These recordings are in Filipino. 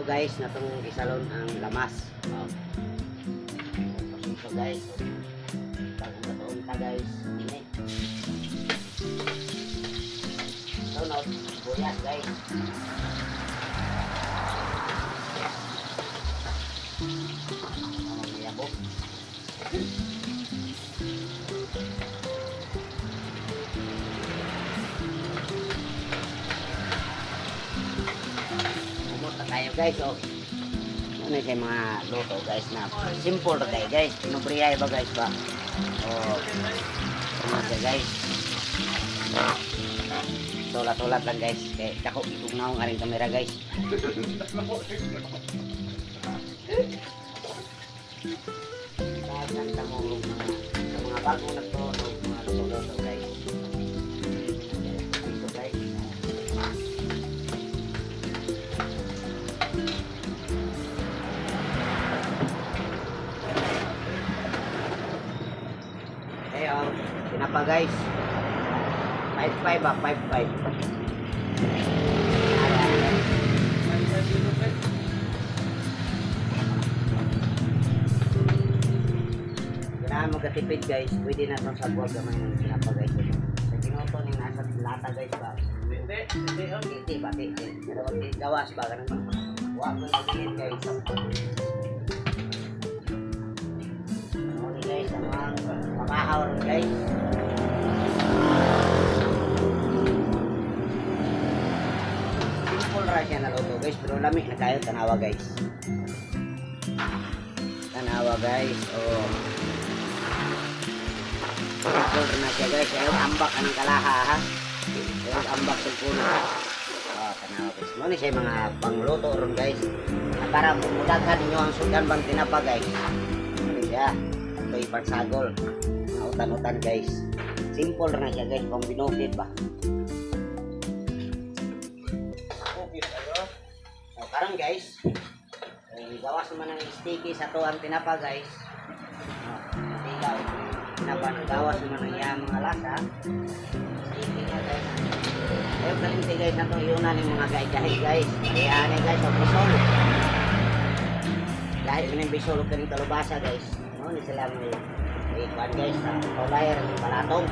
to guys na tong isalon ang lamas. Oh. Ito guys. Bagong katuon ta guys. Ini. Ito na buyas guys. Ang guys, oh. Ano siya mga luto guys na simple tayo guys. Pinubriyay ba guys ba? Oh. Ano siya guys? Tulat-tulat lang guys. Kaya dako itugnaw nga rin kamera guys. Sa mga sa mga bagong nagtunog pinapa guys. 5-5 ba? 5-5. Kailangan magkatipid guys. Pwede na itong sabuag naman yung pinapa guys. Sa kinuto ng nasa lata guys ba? Hindi, hindi, oh. Titi ba? Titi. Pero pag gawas ba? Ganun ba? Huwag mo nagigit guys. Ano ni guys? Ang mga pamahaw rin guys. Simple ra siya na luto guys. Pero lamig na kayo. Tanawa guys. Tanawa guys. Oh. Simple na siya guys. Ayaw ambak ka ng kalaha ha. Ayaw ambak sa puno. Oh, tanawa guys. Mo ni siya mga pangluto ron guys. Para mudaghan ninyo ang sudan bang tinapa guys. Ano siya? Ito ipagsagol. Mga utan-utan guys. Simple na siya guys. Kung binukid ba. Karon guys, eh, gawas naman ng sticky sa to ang tinapa guys. Oh, tigaw. Tinapa ng gawas naman ng iyang mga lasa. Sticky niya guys. Ayaw kalimti guys na itong iunan ng mga guys. Kaya ano guys, ang bisol. Dahil yun yung bisol ka ng kalubasa guys. No, ni sila may kwan guys sa kaulayer ng balatong.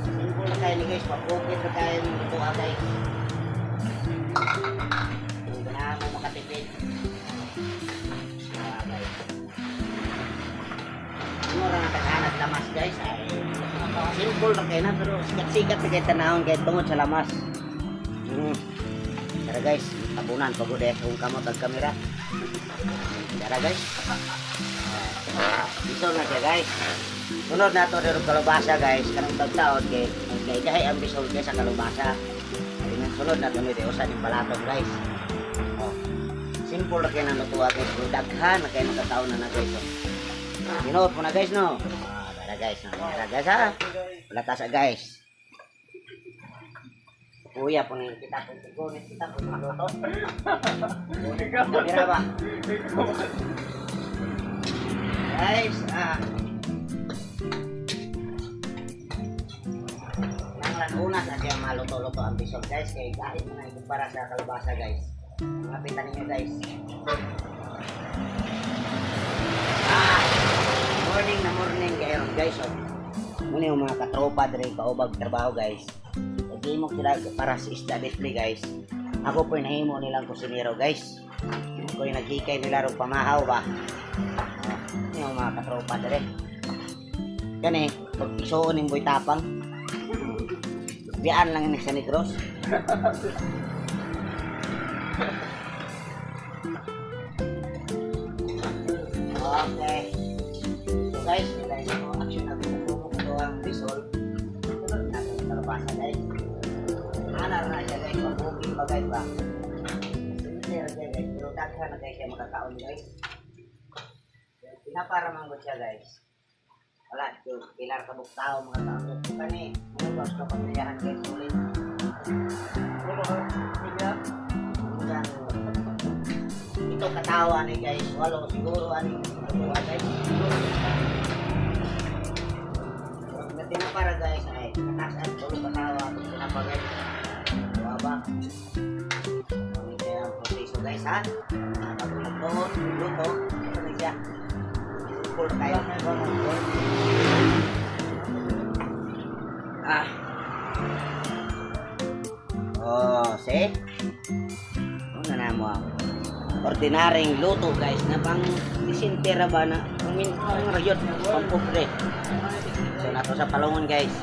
Simple na kayo ni guys, papukit na kayo ng ito ah guys. Simple na kayo na pero sikat-sikat na kayo tanahon kayo tungod sa lamas. Hmm. Tara guys, tabunan pagod eh kung kamot ang kamera. Tara guys. Ah, Dito na siya guys. Sunod na ito rin kalubasa guys. Kanang tagtaon kay gahay ang bisol kay sa kalubasa. Sunod na ito nito usan yung balatong guys. Oh. Simple na kayo na lutuwa guys. Kung daghan na kayo nakataon na na guys. Oh. Ginood mo na guys no. Tara guys. Tara guys ha. Wala sa guys. Kuya po na kita po tigunin kita po magluto. Mira ba? Guys, ah. Nanglan una sa siya maluto-luto ang bisol guys. Kaya kahit na ikumpara sa kalabasa guys. Mapitan ninyo guys. Ah, morning na morning kayo guys. Oh. Muna yung mga katropa dre kaubag trabaho guys. Mo sila para sa isda display guys. Ako po nahimo nilang kusinero guys. Ako yung naghikay nila rin pamahaw ba. Ah, yung mga katropa dre. Yan eh, pag isuon yung boy tapang. Biyaan lang yung sa negros. Okay. Natin sa kalabasa guys. Anar na siya guys, mabugin pa guys ba? Sincere siya guys, pero daghan na guys siya makakaon guys. Pinaparaman ko siya guys. Wala, pilar kabuk tao mga. So, kani, mga ka pamilyahan guys, ulit. Ano ka? Kaya? Hanggang ito katawa ni guys, walo siguro ano yung katawa guys. Pag tinapara guys ay Bago magtuhon, luto. Ito na siya. Na kayo. Ah. Oh, see? Ano na mo ang ordinaryong luto guys na pang disintera ba na pang pang rayot pang pupre. So nato sa palungon guys.